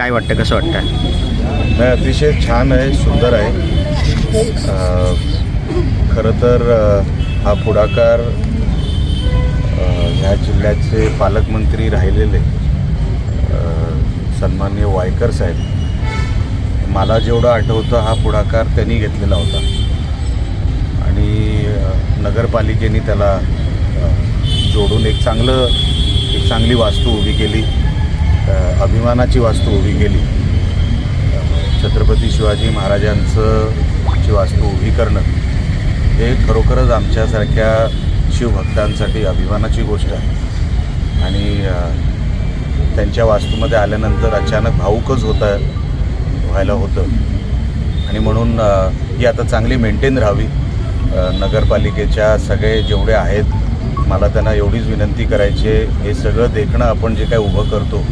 काय वाटतं कसं वाटतं? नाही अतिशय छान आहे सुंदर आहे. खरं तर हा पुढाकार ह्या जिल्ह्याचे पालकमंत्री राहिलेले अ, सन्माननीय वायकर साहेब मला जेवढं आठवतं हा पुढाकार त्यांनी घेतलेला होता. आणि नगरपालिकेने त्याला जोडून एक चांगलं एक चांगली वास्तू उभी केली. अभिमानाची वास्तू उभी केली. छत्रपती शिवाजी महाराजांचं ची वास्तू उभी करणं हे खरोखरच आमच्यासारख्या शिवभक्तांसाठी अभिमानाची गोष्ट आहे. आणि त्यांच्या वास्तूमध्ये आल्यानंतर अचानक भाऊकच होता व्हायला होतं. आणि म्हणून ही आता चांगली मेंटेन राहावी. नगरपालिकेच्या सगळे जेवढे आहेत मला त्यांना एवढीच विनंती करायची आहे. हे सगळं देखणं आपण जे काय उभं करतो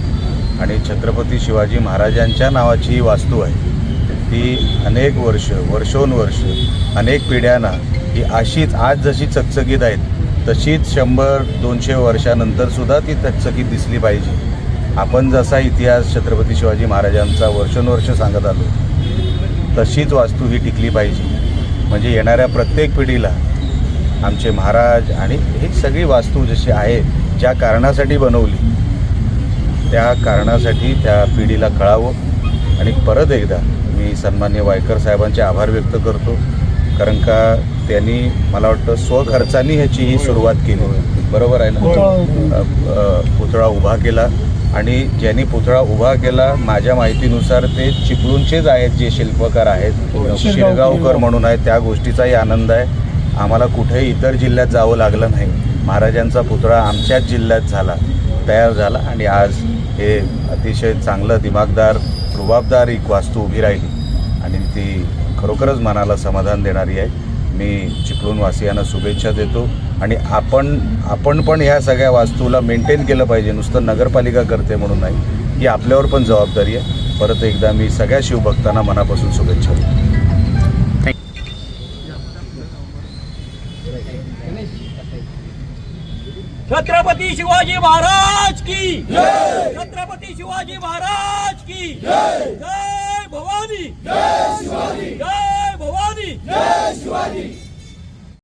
आणि छत्रपती शिवाजी महाराजांच्या नावाची ही वास्तू आहे. ती अनेक वर्ष वर्षोनवर्ष अनेक पिढ्यांना ही अशीच आज जशी चकचकीत आहेत तशीच शंभर दोनशे वर्षानंतरसुद्धा ती चकचकीत दिसली पाहिजे. आपण जसा इतिहास छत्रपती शिवाजी महाराजांचा वर्षोनवर्ष सांगत आलो तशीच वास्तू ही टिकली पाहिजे. म्हणजे येणाऱ्या प्रत्येक पिढीला आमचे महाराज आणि ही सगळी वास्तू जशी आहे ज्या कारणासाठी बनवली त्या कारणासाठी त्या पिढीला कळावं. आणि परत एकदा मी सन्मान्य वायकर साहेबांचे आभार व्यक्त करतो. कारण का त्यांनी मला वाटतं स्वखर्चानी ह्याची ही सुरुवात केली. बरोबर आहे ना? पुतळा उभा केला. आणि ज्यांनी पुतळा उभा केला माझ्या माहितीनुसार ते चिपळूणचेच आहेत जे शिल्पकार आहेत. शिरगावकर म्हणून आहेत. त्या गोष्टीचाही आनंद आहे. आम्हाला कुठेही इतर जिल्ह्यात जावं लागलं नाही. महाराजांचा पुतळा आमच्याच जिल्ह्यात झाला. तयार झाला आणि आज हे अतिशय चांगलं दिमागदार रुबाबदार एक वास्तू उभी राहिली. आणि ती खरोखरच मनाला समाधान देणारी आहे. मी चिपळूणवासियांना शुभेच्छा देतो. आणि आपण आपण पण ह्या सगळ्या वास्तूला मेंटेन केलं पाहिजे. नुसतं नगरपालिका करते म्हणून नाही. ही आपल्यावर पण जबाबदारी आहे. परत एकदा मी सगळ्या शिवभक्तांना मनापासून शुभेच्छा देतो. छत्रपती शिवाजी महाराज की छत्रपती शिवाजी महाराज की जय! भवानी! जय भवानी! जय शिवाजी!